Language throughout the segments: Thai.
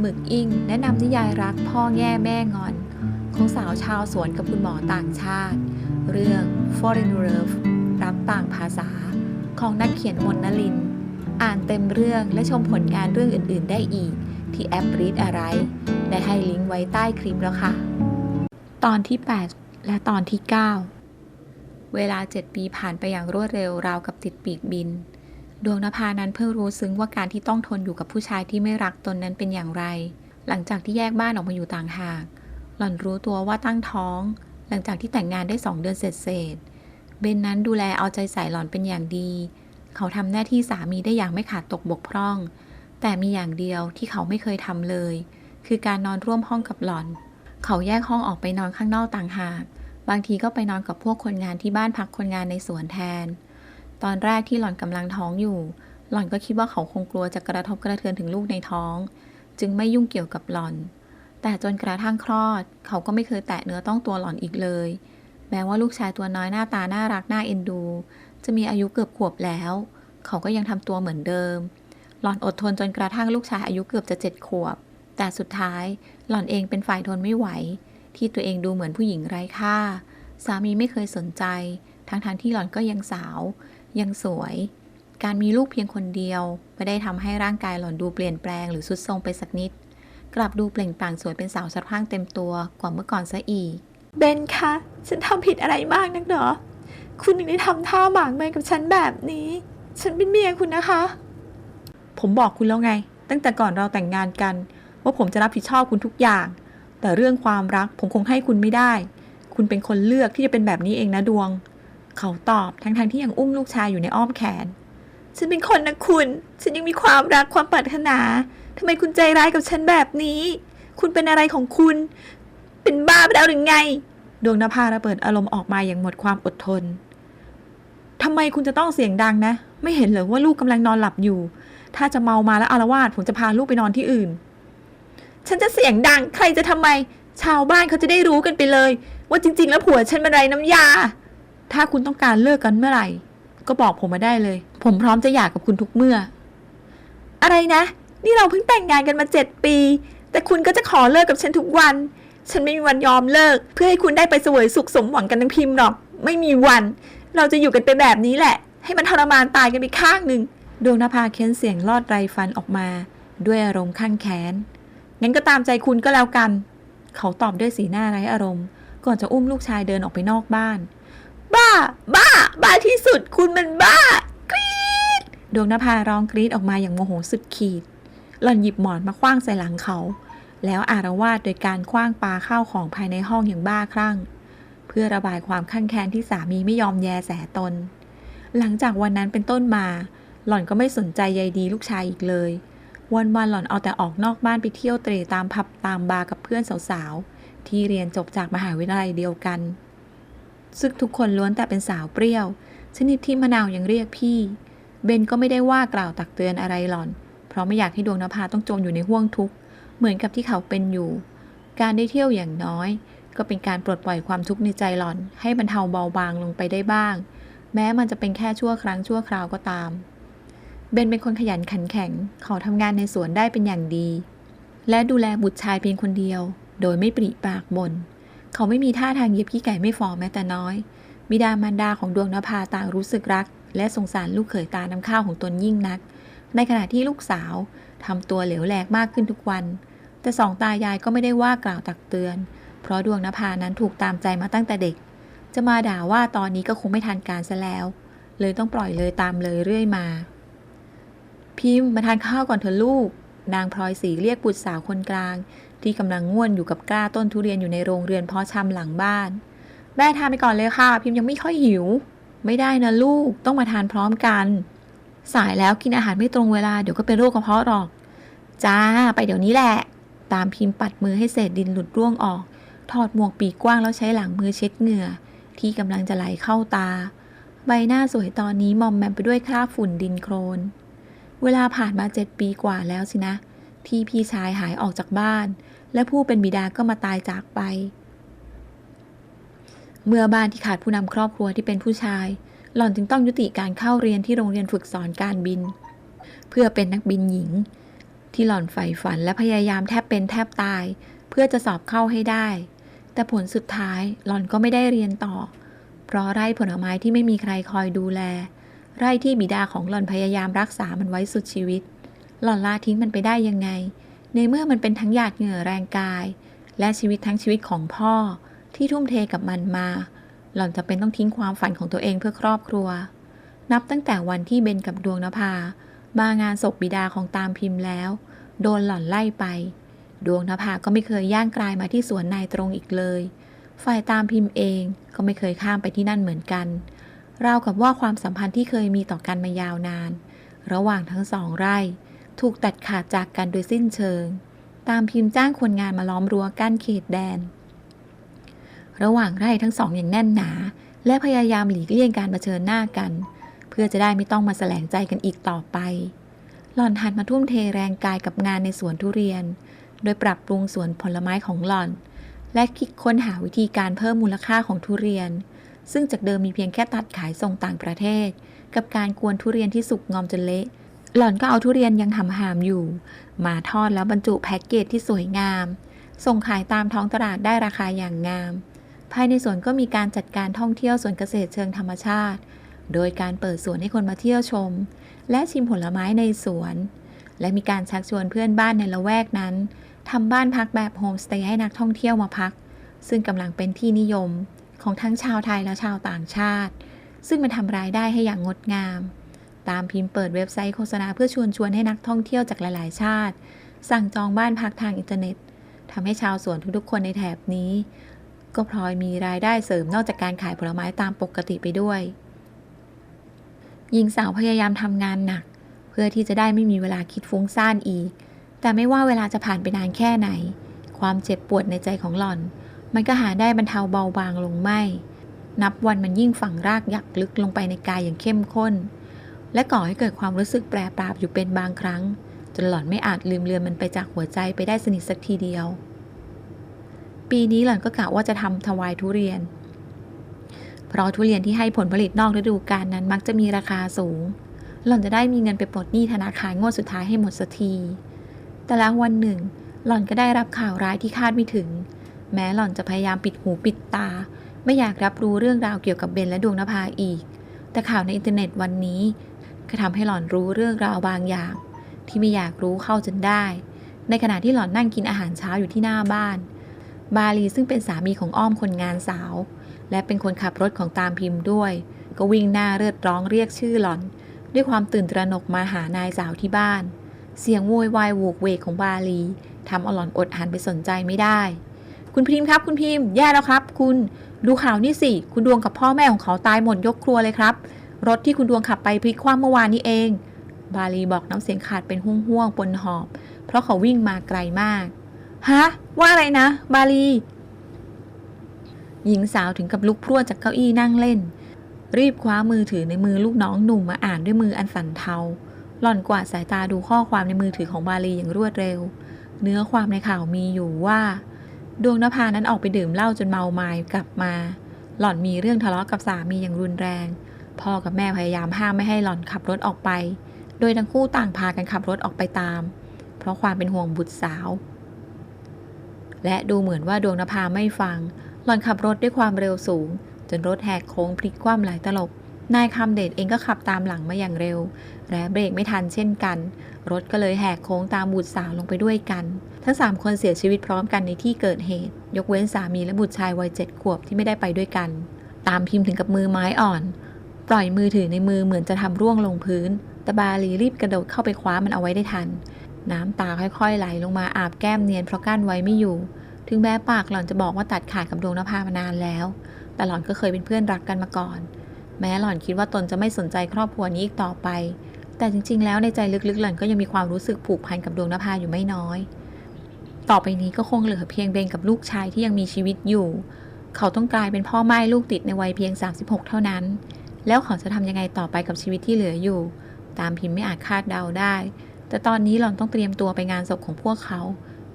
หมึกอิงแนะนำนิยายรักพ่อแง่แม่งอน ของสาวชาวสวนกับคุณหมอต่างชาติ เรื่อง Foreign Love รักต่างภาษา ของนักเขียนมนนลิน อ่านเต็มเรื่องและชมผลงานเรื่องอื่น ๆ ได้อีก ที่แอป Read อะไร ได้ให้ลิงก์ไว้ใต้คลิปแล้วค่ะ ตอนที่ 8 และตอนที่ 9 เวลา 7 ปีผ่านไปอย่างรวดเร็วราวกับติดปีกบิน ดวงนภานั้นเพิ่งรู้ซึ้งว่าการที่ต้องทนอยู่กับผู้ชายที่ไม่รักตนนั้นเป็นอย่างไร หลังจากที่แยกบ้านออกมาอยู่ต่างหาก หล่อนรู้ตัวว่าตั้งท้อง หลังจากที่แต่งงานได้สองเดือนเสร็จเสร็จเบนนั้นดูแลเอาใจใส่หล่อนเป็นอย่างดี เขาทำหน้าที่สามีได้อย่างไม่ขาดตกบกพร่อง แต่มีอย่างเดียวที่เขาไม่เคยทำเลย คือการนอนร่วมห้องกับหล่อน เขาแยกห้องออกไปนอนข้างนอกต่างหาก บางทีก็ไปนอนกับพวกคนงานที่บ้านพักคนงานในสวนแทน ตอนแรกที่หล่อนกำลังท้องอยู่ หล่อนก็คิดว่าเขาคงกลัวจะกระทบกระเทือนถึงลูกในท้อง จึงไม่ยุ่งเกี่ยวกับหล่อน แต่จนกระทั่งคลอด เขาก็ไม่เคยแตะเนื้อต้องตัวหล่อนอีกเลย แม้ว่าลูกชายตัวน้อยหน้าตาน่ารักน่าเอ็นดู จะมีอายุเกือบขวบแล้ว เขาก็ยังทำตัวเหมือนเดิม หล่อนอดทนจนกระทั่งลูกชายอายุเกือบจะเจ็ดขวบ แต่สุดท้ายหล่อนเองเป็นฝ่ายทนไม่ไหว ที่ตัวเองดูเหมือนผู้หญิงไร้ค่า สามีไม่เคยสนใจ ทั้งๆทที่หล่อนก็ยังสาว ยังสวย การมีลูกเพียงคนเดียว ไม่ได้ทำให้ร่างกายหล่อนดูเปลี่ยนแปลงหรือสุดทรงไปสักนิด กลับดูเปล่งปลั่งสวยเป็นสาวสะพรั่งเต็มตัวกว่าเมื่อก่อนซะอีก เบนคะ ฉันทำผิดอะไรมากนักหรอ คุณถึงได้ทำท่าหมางเมยกับฉันแบบนี้ ฉันเป็นเมียคุณนะคะ ผมบอกคุณแล้วไง ตั้งแต่ก่อนเราแต่งงานกัน ว่าผมจะรับผิดชอบคุณทุกอย่าง แต่เรื่องความรักผมคงให้คุณไม่ได้ คุณเป็นคนเลือกที่จะเป็นแบบนี้เองนะดวง เขาตอบทั้งๆที่ยังอุ้มลูกชายอยู่ในอ้อมแขน ฉันเป็นคนนะคุณ ฉันยังมีความรักความปรารถนาทำไมคุณใจร้ายกับฉันแบบนี้ คุณเป็นอะไรของคุณ เป็นบ้าไปแล้วหรือไง ดวงนภาระเบิดอารมณ์ออกมาอย่างหมดความอดทนทำไมคุณจะต้องเสียงดังนะ ไม่เห็นเหรอว่าลูกกำลังนอนหลับอยู่ ถ้าจะเมามาแล้วอารวาสผมจะพาลูกไปนอนที่อื่น ฉันจะเสียงดัง ใครจะทำไม ชาวบ้านเขาจะได้รู้กันไปเลย ว่าจริง ๆ แล้วผัวฉันเป็นไรน้ำยา ถ้าคุณต้องการเลิกกันเมื่อไหร่ ก็บอกผมมาได้เลย ผมพร้อมจะหย่ากกับคุณทุกเมื่อ อะไรนะ นี่เราเพิ่งแต่งงานกันมาเจ็ดปี แต่คุณก็จะขอเลิกกับฉันทุกวัน ฉันไม่มีวันยอมเลิก เพื่อให้คุณได้ไปเสวยสุขสมหวังกันทั้งพิมพ์หรอก ไม่มีวัน เราจะอยู่กันไปแบบนี้แหละ ให้มันทรมานตายกันไปข้างหนึ่งดวงนภาเค้นเสียงลอดไรฟันออกมา ด้วยอารมณ์ขั้นแค้น งั้นก็ตามใจคุณก็แล้วกัน เขาตอบด้วยสีหน้าไร้อารมณ์ ก่อนจะอุ้มลูกชายเดินออกไปนอกบ้าน บ้า บ้า บ้าที่สุด คุณมันบ้ากรี๊ดดวงนภาร้องกรีดออกมาอย่างโมโหสุดขีด หล่อนหยิบหมอนมาคว้างใส่หลังเขา แล้วอารวาสโดยการคว้างปลาข้าวของภายในห้องอย่างบ้าคลั่ง เพื่อระบายความข้างแค้นที่สามีไม่ยอมแยแสตน หลังจากวันนั้นเป็นต้นมา หล่อนก็ไม่สนใจใยดีลูกชายอีกเลย วันวันหล่อนเอาแต่ออกนอกบ้านไปเที่ยวเตรตามผับตามบาร์กับเพื่อนสาวๆที่เรียนจบจากมหาวิทยาลัยเดียวกัน ซึ่งทุกคนล้วนแต่เป็นสาวเปรี้ยว ชนิดที่มะนาวยังเรียกพี่ เบนก็ไม่ได้ว่ากล่าวตักเตือนอะไรหล่อน เพราะไม่อยากให้ดวงนภาต้องจมอยู่ในห่วงทุกข์เหมือนกับที่เขาเป็นอยู่ การได้เที่ยวอย่างน้อย ก็เป็นการปลดปล่อยความทุกข์ในใจหล่อน ให้บรรเทาเบาบางลงไปได้บ้าง แม้มันจะเป็นแค่ชั่วครั้งชั่วคราวก็ตาม เบนเป็นคนขยันขันแข็งเขาทำงานในสวนได้เป็นอย่างดี และดูแลบุตรชายเพียงคนเดียว โดยไม่ปริปากบน่น เขาไม่มีท่าทางเย็บขี้ไก่ไม่ฟอแม้แต่น้อย บิดามารดาของดวงนภาต่างรู้สึกรัก และสงสารลูกเขยตาน้ำข้าวของตนยิ่งนัก ในขณะที่ลูกสาวทำตัวเหลวแหลกมากขึ้นทุกวัน แต่สองตายายก็ไม่ได้ว่ากล่าวตักเตือน เพราะดวงนภานั้นถูกตามใจมาตั้งแต่เด็ก จะมาด่าว่าตอนนี้ก็คงไม่ทันการซะแล้ว เลยต้องปล่อยเลยตามเลยเรื่อยมา พิมพ์มาทานข้าวก่อนเถอะลูก นางพลอยสีเรียกบุตรสาวคนกลาง ที่กำลังง่วนอยู่กับกล้าต้นทุเรียนอยู่ในโรงเรือนเพาะชำหลังบ้าน แม่ทานไปก่อนเลยค่ะ พิมพ์ยังไม่ค่อยหิว ไม่ได้นะลูกต้องมาทานพร้อมกัน สายแล้วกินอาหารไม่ตรงเวลาเดี๋ยวก็เป็นโรคกระเพาะหรอก จ้า ไปเดี๋ยวนี้แหละ ตามพิมพ์ปัดมือให้เศษดินหลุดร่วงออก ถอดหมวกปีกกว้างแล้วใช้หลังมือเช็ดเหงื่อ ที่กำลังจะไหลเข้าตา ใบหน้าสวยตอนนี้มอมแมมไปด้วยคราบฝุ่นดินโครน เวลาผ่านมาเจ็ดปีกว่าแล้วสินะ ที่พี่ชายหายออกจากบ้าน และผู้เป็นบิดาก็มาตายจากไป เมื่อบ้านที่ขาดผู้นำครอบครัวที่เป็นผู้ชาย หล่อนจึงต้องยุติการเข้าเรียนที่โรงเรียนฝึกสอนการบิน เพื่อเป็นนักบินหญิง ที่หล่อนใฝ่ฝันและพยายามแทบเป็นแทบตาย เพื่อจะสอบเข้าให้ได้ แต่ผลสุดท้ายหล่อนก็ไม่ได้เรียนต่อ เพราะไร่ผลไม้ที่ไม่มีใครคอยดูแล ไร่ที่บิดาของหล่อนพยายามรักษามันไว้สุดชีวิต หล่อนละทิ้งมันไปได้ยังไง ในเมื่อมันเป็นทั้งหยาดเหงื่อแรงกาย และชีวิตทั้งชีวิตของพ่อที่ทุ่มเทกับมันมา หล่อนจะเป็นต้องทิ้งความฝันของตัวเองเพื่อครอบครัว นับตั้งแต่วันที่เบนกับดวงนภามางานศพบิดาของตามพิมพ์แล้ว โดนหล่อนไล่ไป ดวงนภาก็ไม่เคยย่างกลายมาที่สวนนายตรงอีกเลย ฝ่ายตามพิมพ์เองก็ไม่เคยข้ามไปที่นั่นเหมือนกัน ราวกับว่าความสัมพันธ์ที่เคยมีต่อกันมายาวนาน ระหว่างทั้งสองไร่ ถูกตัดขาดจากกันโดยสิ้นเชิง ตามพิมพ์จ้างคนงานมาล้อมรั้วกั้นเขตแดน ระหว่างไร่ทั้งสองอย่างแน่นหนา และพยายามหลีกเลี่ยงการเผชิญหน้ากัน เพื่อจะได้ไม่ต้องมาแสลงใจกันอีกต่อไป หล่อนหันมาทุ่มเทแรงกายกับงานในสวนทุเรียน โดยปรับปรุงสวนผลไม้ของหล่อน และคิดค้นหาวิธีการเพิ่มมูลค่าของทุเรียน ซึ่งจากเดิมมีเพียงแค่ตัดขายส่งต่างประเทศ กับการกวนทุเรียนที่สุกงอมจนเละหล่อนก็เอาทุเรียนยังทำหามอยู่ มาทอดแล้วบรรจุแพ็กเกจที่สวยงาม ส่งขายตามท้องตลาดได้ราคาอย่างงาม ภายในสวนก็มีการจัดการท่องเที่ยวสวนเกษตรเชิงธรรมชาติ โดยการเปิดสวนให้คนมาเที่ยวชม และชิมผลไม้ในสวน และมีการชักชวนเพื่อนบ้านในละแวกนั้นทำบ้านพักแบบโฮมสเตย์ให้นักท่องเที่ยวมาพัก ซึ่งกำลังเป็นที่นิยม ของทั้งชาวไทยและชาวต่างชาติ ซึ่งมันทำรายได้ให้อย่างงดงาม ตามพิมพ์เปิดเว็บไซต์โฆษณาเพื่อชวนชวนให้นักท่องเที่ยวจากหลาย ๆ ชาติ สั่งจองบ้านพักทางอินเทอร์เน็ตทำให้ชาวสวนทุกๆ คนในแถบนี้ ก็พลอยมีรายได้เสริมนอกจากการขายผลไม้ตามปกติไปด้วยหญิงสาวพยายามทำงานหนัก เพื่อที่จะได้ไม่มีเวลาคิดฟุ้งซ่านอีก แต่ไม่ว่าเวลาจะผ่านไปนานแค่ไหน ความเจ็บปวดในใจของหล่อน มันก็หาได้บรรเทาเบาบางลงไม่ นับวันมันยิ่งฝังรากยักลึกลงไปในกายอย่างเข้มข้น และก่อให้เกิดความรู้สึกแปรปราบอยู่เป็นบางครั้ง จนหล่อนไม่อาจลืมเลือนมันไปจากหัวใจไปได้สนิทสักทีเดียว ปีนี้หล่อนก็กะว่าจะทำถวายทุเรียน เพราะทุเรียนที่ให้ผลผลิตนอกฤดูกาลนั้นมักจะมีราคาสูง หล่อนจะได้มีเงินไปปลดหนี้ธนาคารงวดสุดท้ายให้หมดสักที แต่แล้ววันหนึ่ง หล่อนก็ได้รับข่าวร้ายที่คาดไม่ถึง แม้หล่อนจะพยายามปิดหูปิดตา ไม่อยากรับรู้เรื่องราวเกี่ยวกับเบนและดวงนภาอีก แต่ข่าวในอินเทอร์เน็ตวันนี้ก็ทำให้หล่อนรู้เรื่องราวบางอย่าง ที่ไม่อยากรู้เข้าจนได้ ในขณะที่หล่อนนั่งกินอาหารเช้าอยู่ที่หน้าบ้าน บาลีซึ่งเป็นสามีของอ้อมคนงานสาว และเป็นคนขับรถของตามพิมพ์ด้วย ก็วิ่งหน้าเลือดร้องเรียกชื่อหล่อน ด้วยความตื่นตระหนกมาหานายสาวที่บ้าน เสียงโวยวายโวกเวกของบาลีทำเอาหล่อนอดหันไปสนใจไม่ได้ คุณพิมพ์ครับ คุณพิมพ์แย่แล้วครับ คุณดูข่าวนี่สิ คุณดวงกับพ่อแม่ของเขาตายหมดยกครัวเลยครับ รถที่คุณดวงขับไปพลิกคว่ำเมื่อวานนี้เอง บาลีบอกน้ำเสียงขาดเป็นห่วงๆปนหอบ เพราะเขาวิ่งมาไกลมาก ฮะ ว่าอะไรนะ บาลี หญิงสาวถึงกับลุกพรวดจากเก้าอี้นั่งเล่น รีบคว้ามือถือในมือลูกน้องหนุ่มมาอ่านด้วยมืออันสั่นเทา หล่อนกวาดสายตาดูข้อความในมือถือของบาลีอย่างรวดเร็ว เนื้อความในข่าวมีอยู่ว่า ดวงนภานั้นออกไปดื่มเหล้าจนเมาไม้กลับมา หล่อนมีเรื่องทะเลาะกับสามีอย่างรุนแรง พ่อกับแม่พยายามห้ามไม่ให้หล่อนขับรถออกไป โดยทั้งคู่ต่างพากันขับรถออกไปตาม เพราะความเป็นห่วงบุตรสาว และดูเหมือนว่าดวงนภาไม่ฟัง หล่อนขับรถด้วยความเร็วสูง จนรถแหกโค้งพลิกคว่ำหลายตลบนายคำเดชเองก็ขับตามหลังมาอย่างเร็ว และเบรกไม่ทันเช่นกัน รถก็เลยแหกโค้งตามบุตรสาวลงไปด้วยกัน ทั้งสามคนเสียชีวิตพร้อมกันในที่เกิดเหตุ ยกเว้นสามีและบุตรชายวัยเจ็ดขวบที่ไม่ได้ไปด้วยกัน ตามพิมพ์ถึงกับมือไม้อ่อน ปล่อยมือถือในมือเหมือนจะทำร่วงลงพื้น แต่บาลีรีบกระโดดเข้าไปคว้ามันเอาไว้ได้ทัน น้ำตาค่อยๆไหลลงมาอาบแก้มเนียนเพราะกั้นไว้ไม่อยู่ ถึงแม้ปากหล่อนจะบอกว่าตัดขาดกับดวงนภามานานแล้ว แต่หล่อนก็เคยเป็นเพื่อนรักกันมาก่อน แม้หล่อนคิดว่าตนจะไม่สนใจครอบครัวนี้อีกต่อไป แต่จริง ๆ แล้วในใจลึกๆหล่อนก็ยังมีความรู้สึกผูกพันกับดวงนภาอยู่ไม่น้อย ต่อไปนี้ก็คงเหลือเพียงเบนกับลูกชายที่ยังมีชีวิตอยู่ เขาต้องกลายเป็นพ่อไม้ลูกติดในวัยเพียง 36 เท่านั้น แล้วเขาจะทำยังไงต่อไปกับชีวิตที่เหลืออยู่ ตามพิมพ์ไม่อาจคาดเดาได้ แต่ตอนนี้หล่อนต้องเตรียมตัวไปงานศพของพวกเขา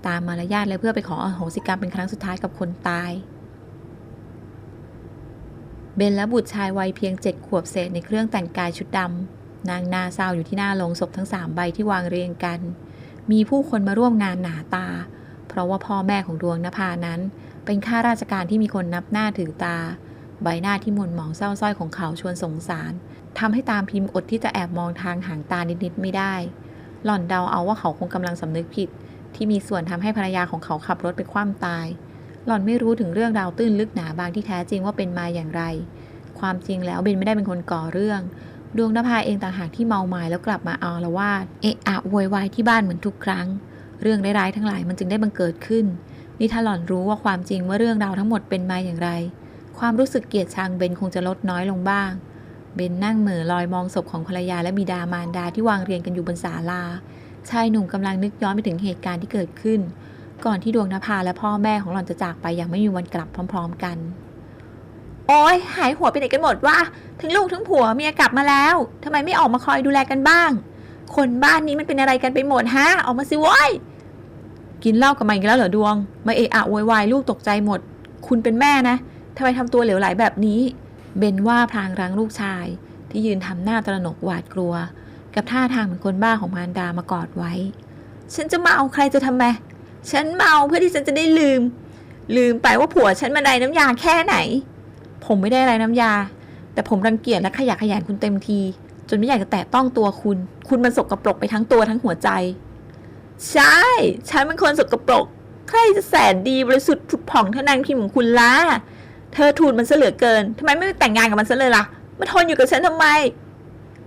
ตามมารยาทและเพื่อไปขออโหสิกรรมเป็นครั้งสุดท้ายกับคนตายเบนและบุตรชายวัยเพียงเจ็ดขวบเศษในเครื่องแต่งกายชุดดำ นางนาเศร้าอยู่ที่หน้าโลงศพทั้งสามใบที่วางเรียงกัน มีผู้คนมาร่วมงานหนาตา เพราะว่าพ่อแม่ของดวงนภานั้น เป็นข้าราชการที่มีคนนับหน้าถือตา ใบหน้าที่หม่นหมองเศร้าสร้อยของเขาชวนสงสารทำให้ตามพิมพ์อดที่จะแอบมองทางหางตานิดๆไม่ได้ หล่อนเดาเอาว่าเขาคงกำลังสำนึกผิด ที่มีส่วนทำให้ภรรยาของเขาขับรถไปคว่ำตาย หล่อนไม่รู้ถึงเรื่องราวตื้นลึกหนาบางที่แท้จริงว่าเป็นมาอย่างไร ความจริงแล้วเบนไม่ได้เป็นคนก่อเรื่อง ดวงนภาเองต่างหากที่เมาหมายแล้วกลับมาอาละวาดเอะอะโวยวายที่บ้านเหมือนทุกครั้ง เรื่องร้ายๆทั้งหลายมันจึงได้บังเกิดขึ้น นี่ถ้าหล่อนรู้ว่าความจริงว่าเรื่องราวทั้งหมดเป็นมาอย่างไร ความรู้สึกเกลียดชังเบนคงจะลดน้อยลงบ้าง เบนนั่งเหม่อลอยมองศพของภรรยาและบิดามารดาที่วางเรียงกันอยู่บนศาลา ชายหนุ่มกำลังนึกย้อนไปถึงเหตุการณ์ที่เกิดขึ้น ก่อนที่ดวงนภาและพ่อแม่ของหล่อนจะจากไปอย่างไม่มีวันกลับพร้อม ๆ กัน โอ้ยหายหัวไปไหนกันหมดวะทั้งลูกทั้งผัวเมียกลับมาแล้วทำไมไม่ออกมาคอยดูแลกันบ้าง คนบ้านนี้มันเป็นอะไรกันไปหมดฮะออกมาสิเว้ยกินเหล้ากับมันอีกแล้วเหรอดวง มาเอะอะโวยวายลูกตกใจหมด คุณเป็นแม่นะทำไมทำตัวเหลวไหลแบบนี้ เบนว่าพลางรังลูกชาย ที่ยืนทำหน้าตระหนกหวาดกลัว กับท่าทางเหมือนคนบ้าของมารดามากอดไว้ ฉันจะเมาใครจะทำไมฉันเมาเพื่อที่ฉันจะได้ลืม ลืมไปว่าผัวฉันมาได้น้ำยาแค่ไหน ผมไม่ได้อะไรน้ำยา แต่ผมรังเกียจและขยะขยงคุณเต็มที จนไม่อยากจะแตะต้องตัวคุณ คุณมันสกรปรกไปทั้งตัวทั้งหัวใจ ใช่ ฉันเป็นคนสกปรก ใครจะแสนดีบริสุทธิ์ผุดผ่องเท่านางพิมพ์ของคุณล่ะ เธอทูลมันเหลือเกินทำไมไม่แต่งงานกับมันซะเลยล่ะ มาทนอยู่กับฉันทำไม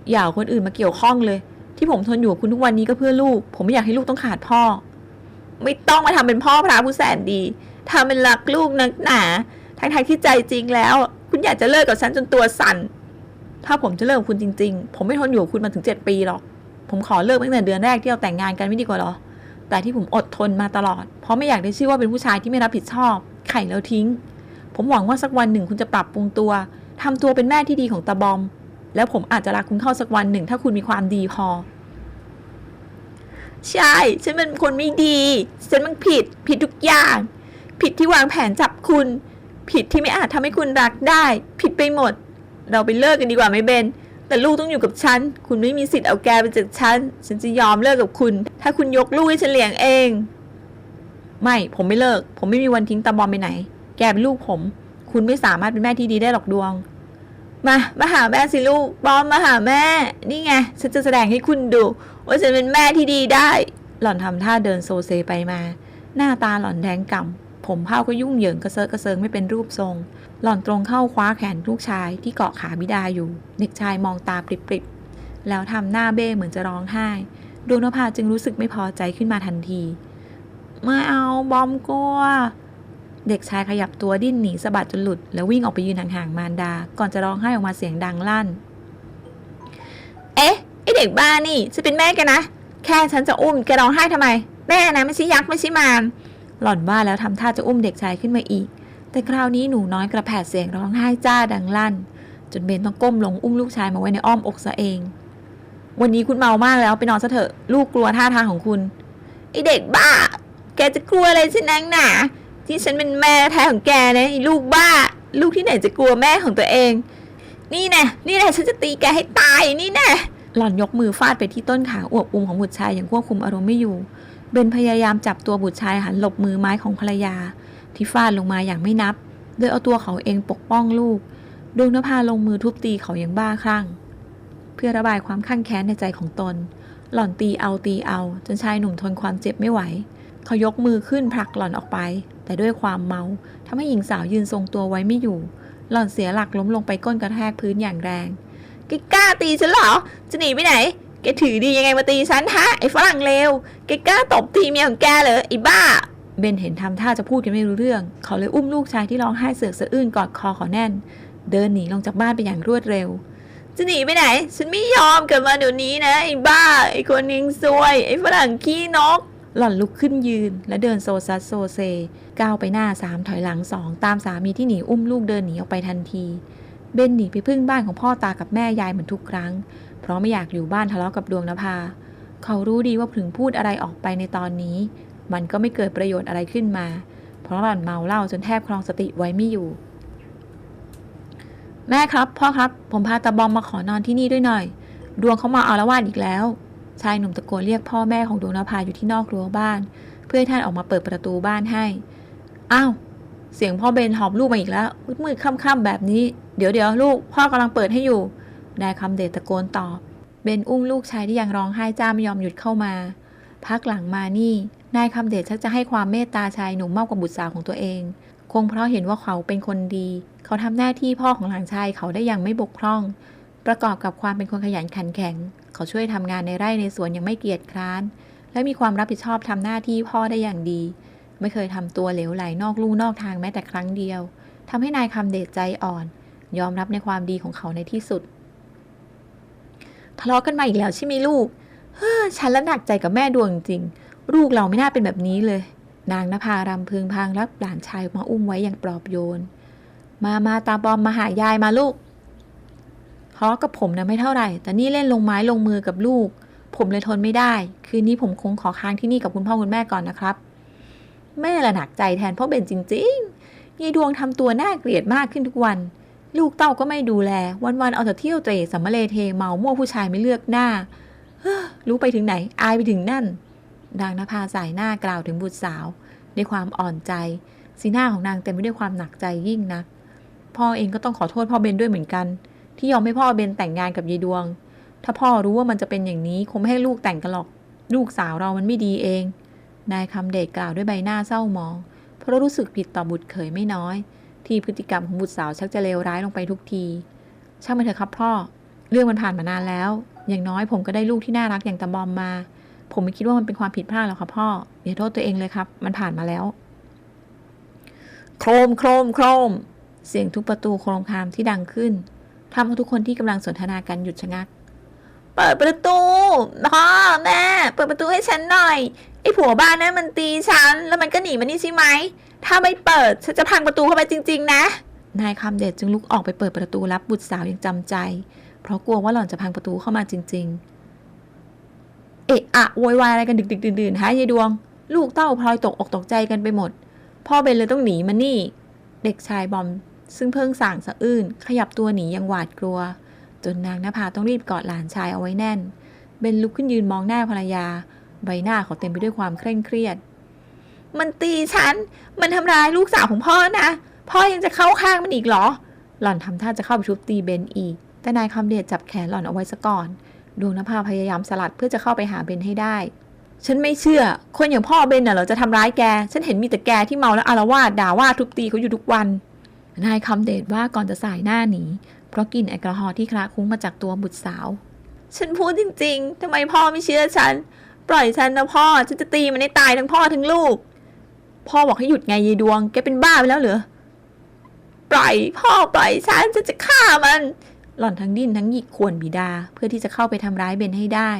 อย่าเอาคนอื่นมาเกี่ยวข้องเลย ที่ผมทนอยู่กับคุณทุกวันนี้ก็เพื่อลูก ผมไม่อยากให้ลูกต้องขาดพ่อ ไม่ต้องมาทำเป็นพ่อพระผู้แสนดีทำเป็นรักลูกนักหนา ทั้งทที่ใจจริงแล้ว คุณอยากจะเลิกกับฉันจนตัวสั่น ถ้าผมจะเลิกกับคุณจริง ๆ ผมไม่ทนอยู่คุณมาถึงเจ็ดปีหรอก ผมขอเลิกตั้งแต่เดือนแรกที่เราแต่งงานกันไม่ดีกว่าหรอ แต่ที่ผมอดทนมาตลอด เพราะไม่อยากได้ชื่อว่าเป็นผู้ชายที่ไม่รับผิดชอบ ไข่แล้วทิ้ง ผมหวังว่าสักวันหนึ่งคุณจะปรับปรุงตัวทำตัวเป็นแม่ที่ดีของตาบอม แล้วผมอาจจะรักคุณเข้าสักวันหนึ่ง ถ้าคุณมีความดีพอใช่ ฉันเป็นคนไม่ดี ฉันมันผิด ผิดทุกอย่าง ผิดที่วางแผนจับคุณ ผิดที่ไม่อาจทำให้คุณรักได้ ผิดไปหมด เราไปเลิกกันดีกว่าไหมเบน แต่ลูกต้องอยู่กับฉัน คุณไม่มีสิทธิ์เอาแกไปจากฉัน ฉันจะยอมเลิกกับคุณ ถ้าคุณยกลูกให้ฉันเลี้ยงเอง ไม่ ผมไม่เลิก ผมไม่มีวันทิ้งตาบอมไปไหน แกเป็นลูกผม คุณไม่สามารถเป็นแม่ที่ดีได้หรอกดวง มา มาหาแม่สิลูก บอมมาหาแม่ นี่ไง ฉันจะแสดงให้คุณดู ว่าฉันเป็นแม่ที่ดีได้ หล่อนทำท่าเดินโซเซไปมา หน้าตาหล่อนแดงก่ำ ผมเผ้าก็ยุ่งเหยิงกระเซาะกระเซิงไม่เป็นรูปทรง หล่อนตรงเข้าคว้าแขนลูกชายที่เกาะขาบิดาอยู่ เด็กชายมองตาปริบๆ แล้วทำหน้าเบ้เหมือนจะร้องไห้ ดวงนภาจึงรู้สึกไม่พอใจขึ้นมาทันทีไม่เอาบอมกลัว เด็กชายขยับตัวดิ้นหนีสะบัดจนหลุด แล้ววิ่งออกไปยืนห่างๆมารดา ก่อนจะร้องไห้ออกมาเสียงดังลั่น เอ๊ะไอเด็กบ้านี่จะเป็นแม่แกนนะแค่ฉันจะอุ้มแกร้องไห้ทำไม แม่นะไม่ใช่ยักษ์ไม่ใช่มาร หล่อนว่าแล้วทำท่าจะอุ้มเด็กชายขึ้นมาอีก แต่คราวนี้หนูน้อยกระแผดเสียงร้องไห้จ้าดังลั่น จนเบนต้องก้มลงอุ้มลูกชายมาไว้ในอ้อมอกซะเอง วันนี้คุณเมามากแล้วไปนอนซะเถอะ ลูกกลัวท่าทางของคุณไอเด็กบ้า แกจะกลัวอะไรฉันนังหนาที่ฉันเป็นแม่แท้ของแกนะไอลูกบ้า ลูกที่ไหนจะกลัวแม่ของตัวเอง นี่แน่นี่แน่ฉันจะตีแกให้ตายนี่แน่หล่อนยกมือฟาดไปที่ต้นขาอวบอุ่มของบุตรชายอย่างควบคุมอารมณ์ไม่อยู่ เบนพยายามจับตัวบุตรชายหันหลบมือไม้ของภรรยา ที่ฟาดลงมาอย่างไม่นับ โดยเอาตัวเขาเองปกป้องลูกดวงนภาลงมือทุบตีเขาอย่างบ้าคลั่ง เพื่อระบายความข้างแค้นในใจของตน หล่อนตีเอาตีเอา จนชายหนุ่มทนความเจ็บไม่ไหว เขายกมือขึ้นผลักหล่อนออกไป แต่ด้วยความเมาทำให้หญิงสาวยืนทรงตัวไว้ไม่อยู่ หล่อนเสียหลักล้มลงไปก้นกระแทกพื้นอย่างแรงแกกล้าตีฉันเหรอ จะหนีไปไหน แกถือดียังไงมาตีฉันฮะไอ้ฝรั่งเลวแกกล้าตบตีเมียของแกเหรอไอ้บ้า เบนเห็นทำท่าจะพูดกันไม่รู้เรื่อง เขาเลยอุ้มลูกชายที่ร้องไห้เสือกสะอื้นกอดคอเขาแน่น เดินหนีลงจากบ้านไปอย่างรวดเร็วจะหนีไปไหน ฉันไม่ยอมกลับมาเดี๋ยวนี้นะไอ้บ้า ไอ้คนยิงซวย ไอ้ฝรั่งขี้นก หล่อนลุกขึ้นยืน และเดินโซซัสโซเซ ก้าวไปหน้าสามถอยหลังสองตามสามีที่หนีอุ้มลูกเดินหนีออกไปทันที เบนหนีไปพึ่งบ้านของพ่อตากับแม่ยายเหมือนทุกครั้ง เพราะไม่อยากอยู่บ้านทะเลาะกับดวงนภา เขารู้ดีว่าถึงพูดอะไรออกไปในตอนนี้ มันก็ไม่เกิดประโยชน์อะไรขึ้นมา เพราะหล่อนเมาเหล้าจนแทบครองสติไว้ไม่อยู่ แม่ครับ พ่อครับ ผมพาตาบอมมาขอนอนที่นี่ด้วยหน่อย ดวงเขามาอาละวาดอีกแล้ว ชายหนุ่มตะโกนเรียกพ่อแม่ของดวงนภาอยู่ที่นอกรั้วบ้าน เพื่อให้ท่านออกมาเปิดประตูบ้านให้ อ้าว เสียงพ่อเบนหอบลูกมาอีกแล้วมืดๆค่ำๆแบบนี้ เดี๋ยวเดี๋ยวลูก พ่อกำลังเปิดให้อยู่ นายคำเดชตะโกนตอบ เบนอุ้มลูกชายที่ยังร้องไห้จ้าไม่ยอมหยุดเข้ามา พักหลังมานี่ นายคำเดชชักจะให้ความเมตตาชายหนุ่มมากกว่าบุตรสาวของตัวเอง คงเพราะเห็นว่าเขาเป็นคนดี เขาทำหน้าที่พ่อของหลานชายเขาได้อย่างไม่บกพร่อง ประกอบกับความเป็นคนขยันขันแข็ง เขาช่วยทำงานในไร่ในสวนอย่างไม่เกียจคร้าน และมีความรับผิดชอบทำหน้าที่พ่อได้อย่างดี ไม่เคยทำตัวเหลวไหลนอกลู่นอกทางแม้แต่ครั้งเดียวทำให้นายคำเดชใจอ่อน ยอมรับในความดีของเขาในที่สุด ทะเลาะกันมาอีกแล้วใช่ไหมลูก เฮ้อฉันละหนักใจกับแม่ดวงจริง ลูกเราไม่น่าเป็นแบบนี้เลย นางนภารำพึงพางรับหลานชายมาอุ้มไว้อย่างปลอบโยน มามาตาบอมมาหายายมาลูกทะเลาะกับผมนะไม่เท่าไหร่ แต่นี่เล่นลงไม้ลงมือกับลูก ผมเลยทนไม่ได้ คืนนี้ผมคงขอค้างที่นี่กับคุณพ่อคุณแม่ก่อนนะครับ แม่ละหนักใจแทนพ่อเบนจริงๆยายดวงทำตัวน่าเกลียดมากขึ้นทุกวัน ลูกเต้าก็ไม่ดูแล วันๆเอาแต่เที่ยวเตะสัมมาเลเทเมามั่วผู้ชายไม่เลือกหน้าเฮ้อรู้ไปถึงไหน อายไปถึงนั่น นางนภาสายหน้ากล่าวถึงบุตรสาวด้วยความอ่อนใจ สีหน้าของนางเต็มไปด้วยความหนักใจยิ่งนัก พ่อเองก็ต้องขอโทษพ่อเบนด้วยเหมือนกัน ที่ยอมให้พ่อเบนแต่งงานกับยายดวง ถ้าพ่อรู้ว่ามันจะเป็นอย่างนี้คงไม่ให้ลูกแต่งกันหรอก ลูกสาวเรามันไม่ดีเอง นายคำเดชกล่าวด้วยใบหน้าเศร้าหมอง เพราะรู้สึกผิดต่อบุตรเขยไม่น้อย ที่พฤติกรรมของบุตรสาวชักจะเลวร้ายลงไปทุกที ช่างมันเถอะครับพ่อ เรื่องมันผ่านมานานแล้ว อย่างน้อยผมก็ได้ลูกที่น่ารักอย่างตะบอมมา ผมไม่คิดว่ามันเป็นความผิดพลาดหรอกครับพ่ออย่าโทษตัวเองเลยครับ มันผ่านมาแล้ว โครมโครมโครม เสียงทุบประตูโครมคามที่ดังขึ้นทำให้ทุกคนที่กำลังสนทนากันหยุดชะงัก เปิดประตูพ่อแม่ เปิดประตูให้ฉันหน่อย ไอ้ผัวบ้านนั้นมันตีฉัน แล้วมันก็หนีมานี่ใช่ไหม ถ้าไม่เปิด ฉันจะพังประตูเข้าไปจริง ๆ นะ นายคำเดชจึงลุกออกไปเปิดประตูรับบุตรสาวอย่างจำใจ เพราะกลัวว่าหล่อนจะพังประตูเข้ามาจริง ๆ เอะอะโวยวายอะไรกันดึกๆดื่นๆฮะยายดวง ลูกเต้าพลอยตกอกตกใจกันไปหมด พ่อเบนเลยต้องหนีมานี่ เด็กชายบอม ซึ่งเพิ่งสั่งสะอื้นขยับตัวหนีอย่างหวาดกลัว จนนางนภาต้องรีบกอดหลานชายเอาไว้แน่น เบนลุกขึ้นยืนมองหน้าภรรยา ใบหน้าเขาเต็มไปด้วยความเคร่งเครียด มันตีฉัน มันทำร้ายลูกสาวของพ่อนะ พ่อยังจะเข้าข้างมันอีกเหรอ หล่อนทำท่าจะเข้าไปทุบตีเบนอีก แต่นายคำเดชจับแขนหล่อนเอาไว้ซะก่อน ดวงนภาพยายามสลัดเพื่อจะเข้าไปหาเบนให้ได้ ฉันไม่เชื่อ คนอย่างพ่อเบนน่ะเหรอจะทำร้ายแก ฉันเห็นมีแต่แกที่เมาแล้วอารวาสด่าว่าทุบตีเขาอยู่ทุกวัน นายคำเดชว่าก่อนจะสายหน้าหนี เพราะกลิ่นแอลกอฮอล์ที่คลาคลุ้งมาจากตัวบุตรสาวฉันพูดจริง ๆ ทำไมพ่อไม่เชื่อฉัน ปล่อยฉันนะพ่อ ฉันจะตีมันให้ตายทั้งพ่อทั้งลูก พ่อบอกให้หยุดไงยายดวง แกเป็นบ้าไปแล้วเหรอ ปล่อยพ่อปล่อยฉันฉันจะฆ่ามัน หล่อนทั้งดิ้นทั้งหยิกข่วนบิดา เพื่อที่จะเข้าไปทำร้ายเบนให้ได้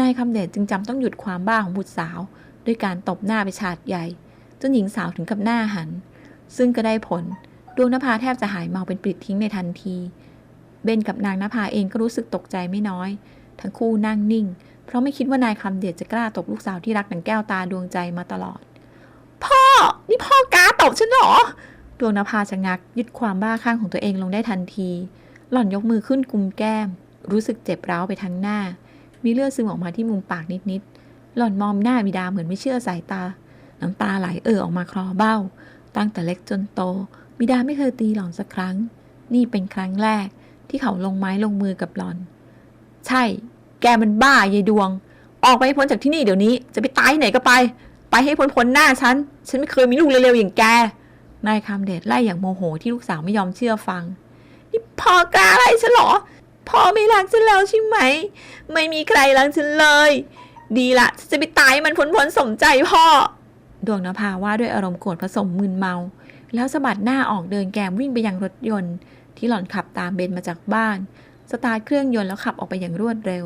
นายคำเดชจึงจำต้องหยุดความบ้าของบุตรสาว ด้วยการตบหน้าไปฉาดใหญ่ จนหญิงสาวถึงกับหน้าหัน ซึ่งก็ได้ผล ดวงนภาแทบจะหายเมาเป็นปลิดทิ้งในทันที เบนกับนางนภาเองก็รู้สึกตกใจไม่น้อย ทั้งคู่นั่งนิ่ง ราะไม่คิดว่านายคำเดชจะกล้าตบลูกสาวที่รักดังแก้วตาดวงใจมาตลอด พ่อ นี่พ่อกล้าตบฉันเหรอ ดวงนภาชะงักยึดความบ้าคลั่งของตัวเองลงได้ทันที หล่อนยกมือขึ้นกุมแก้ม รู้สึกเจ็บร้าวไปทั้งหน้า มีเลือดซึมออกมาที่มุมปากนิดๆ หล่อนมองหน้าบิดาเหมือนไม่เชื่อสายตา น้ำตาไหลเอ่อออกมาคลอเบ้า ตั้งแต่เล็กจนโต บิดาไม่เคยตีหล่อนสักครั้ง นี่เป็นครั้งแรกที่เขาลงไม้ลงมือกับหล่อน ใช่ แกมันบ้ายายดวง ออกไปให้พ้นจากที่นี่เดี๋ยวนี้ จะไปตายไหนก็ไป ไปให้พ้นพ้นหน้าฉัน ฉันไม่เคยมีลูกเร็วๆอย่างแก นายคำเดชไล่อย่างโมโหที่ลูกสาวไม่ยอมเชื่อฟัง นี่พ่อกล้าอะไรฉันหรอ พ่อไม่รักฉันแล้วใช่ไหม ไม่มีใครรักฉันเลย ดีละฉันจะไปตายมันพ้นพ้นสมใจพ่อ ดวงนภาว่าด้วยอารมณ์โกรธผสมมึนเมา แล้วสะบัดหน้าออกเดินแกมวิ่งไปยังรถยนต์ ที่หล่อนขับตามเบนมาจากบ้านสตาร์ทเครื่องยนต์แล้วขับออกไปอย่างรวดเร็ว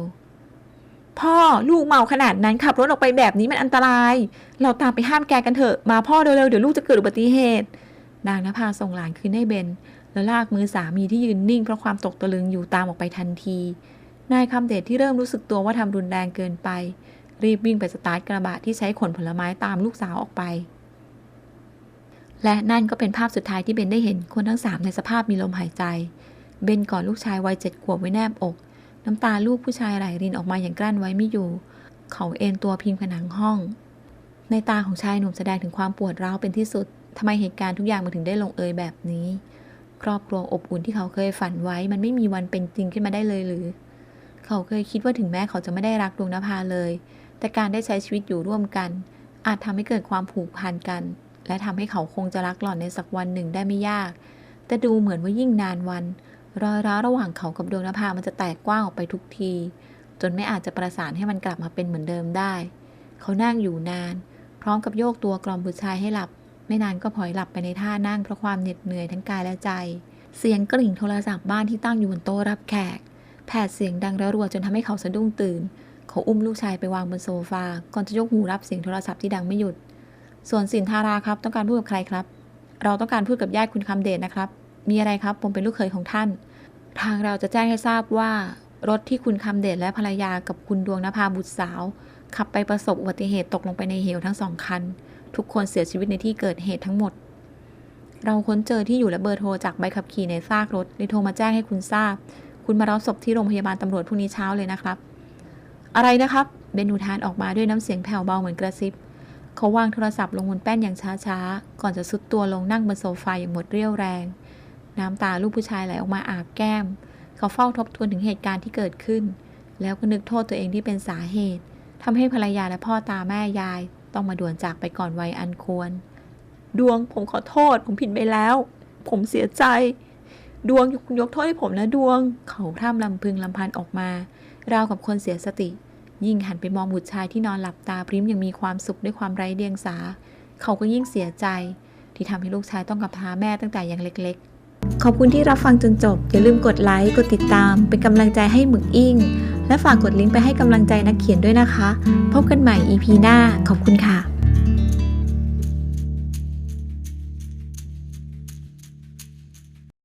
พ่อลูกเมาขนาดนั้นขับรถออกไปแบบนี้มันอันตราย เราตามไปห้ามแกกันเถอะ มาพ่อเร็วๆเดี๋ยวลูกจะเกิดอุบัติเหตุ นางนภาส่งหลานคืนให้เบน แล้วลากมือสามีที่ยืนนิ่งเพราะความตกตะลึงอยู่ตามออกไปทันที นายคำเดชที่เริ่มรู้สึกตัวว่าทำรุนแรงเกินไป รีบวิ่งไปสตาร์ทกระบะที่ใช้ขนผลไม้ตามลูกสาวออกไป และนั่นก็เป็นภาพสุดท้ายที่เบนได้เห็นคนทั้งสามในสภาพมีลมหายใจ เบนกอดลูกชายวัยเจ็ดขวบไว้แนบอก น้ำตาลูกผู้ชายไหลรินออกมาอย่างกลั้นไว้ไม่อยู่ เขาเอนตัวพิงผนังห้อง ในตาของชายหนุ่มแสดงถึงความปวดร้าวเป็นที่สุดทำไมเหตุการณ์ทุกอย่างมันถึงได้ลงเอยแบบนี้ ครอบครัวอบอุ่นที่เขาเคยฝันไว้ มันไม่มีวันเป็นจริงขึ้นมาได้เลยหรือ เขาเคยคิดว่าถึงแม้เขาจะไม่ได้รักดวงนภาเลย แต่การได้ใช้ชีวิตอยู่ร่วมกัน อาจทำให้เกิดความผูกพันกัน และทำให้เขาคงจะรักหล่อนในสักวันหนึ่งได้ไม่ยาก แต่ดูเหมือนว่ายิ่งนานวัน รอยร้าวระหว่างเขากับดวงนภามันจะแตกกว้างออกไปทุกที จนไม่อาจจะประสานให้มันกลับมาเป็นเหมือนเดิมได้ เขานั่งอยู่นาน พร้อมกับโยกตัวกล่อมบุตรชายให้หลับ ไม่นานก็พลอยหลับไปในท่านั่งเพราะความเหน็ดเหนื่อยทั้งกายและใจ เสียงกริ่งโทรศัพท์บ้านที่ตั้งอยู่บนโต๊ะรับแขก แผดเสียงดังระรัวจนทำให้เขาสะดุ้งตื่น เขาอุ้มลูกชายไปวางบนโซฟา ก่อนจะยกหูรับเสียงโทรศัพท์ที่ดังไม่หยุด ส่วนสินธาราครับต้องการพูดกับใครครับ เราต้องการพูดกับญาติคุณคำเดชนะครับ มีอะไรครับ ผมเป็นลูกเขยของท่าน ทางเราจะแจ้งให้ทราบว่ารถที่คุณคำเดชและภรรยากับคุณดวงนภาบุตรสาว ขับไปประสบอุบัติเหตุตกลงไปในเหวทั้งสองคัน ทุกคนเสียชีวิตในที่เกิดเหตุทั้งหมด เราค้นเจอที่อยู่และเบอร์โทรจากใบขับขี่ในซากรถเลยโทรมาแจ้งให้คุณทราบ คุณมารับศพที่โรงพยาบาลตำรวจพรุ่งนี้เช้าเลยนะครับ อะไรนะครับเบนอุทานออกมาด้วยน้ำเสียงแผ่วเบาเหมือนกระซิบเขาวางโทรศัพท์ลงบนแป้นอย่างช้าๆ ก่อนจะสุดตัวลงนั่งบนโซฟาอย่างหมดเรี่ยวแรง น้ำตาลูกผู้ชายไหลออกมาอาบแก้ม เขาเฝ้าทบทวนถึงเหตุการณ์ที่เกิดขึ้น แล้วก็นึกโทษตัวเองที่เป็นสาเหตุทำให้ภรรยาและพ่อตาแม่ยาย ต้องมาด่วนจากไปก่อนวัยอันควร ดวงผมขอโทษ ผมผิดไปแล้ว ผมเสียใจ ดวงยกโทษให้ผมนะดวง เขาพร่ำลำพึงลำพันออกมา ราวกับคนเสียสติ ยิ่งหันไปมองบุตรชายที่นอนหลับตาพริ้มยังมีความสุขด้วยความไร้เดียงสา เขาก็ยิ่งเสียใจ ที่ทำให้ลูกชายต้องกับพร้าแม่ตั้งแต่ยังเล็กๆ ขอบคุณที่รับฟังจนจบ อย่าลืมกดไลค์ กดติดตาม เป็นกำลังใจให้หมึกอิ่ง และฝากกดลิงก์ไปให้กำลังใจนักเขียนด้วยนะคะ พบกันใหม่ EP หน้า ขอบคุณค่ะ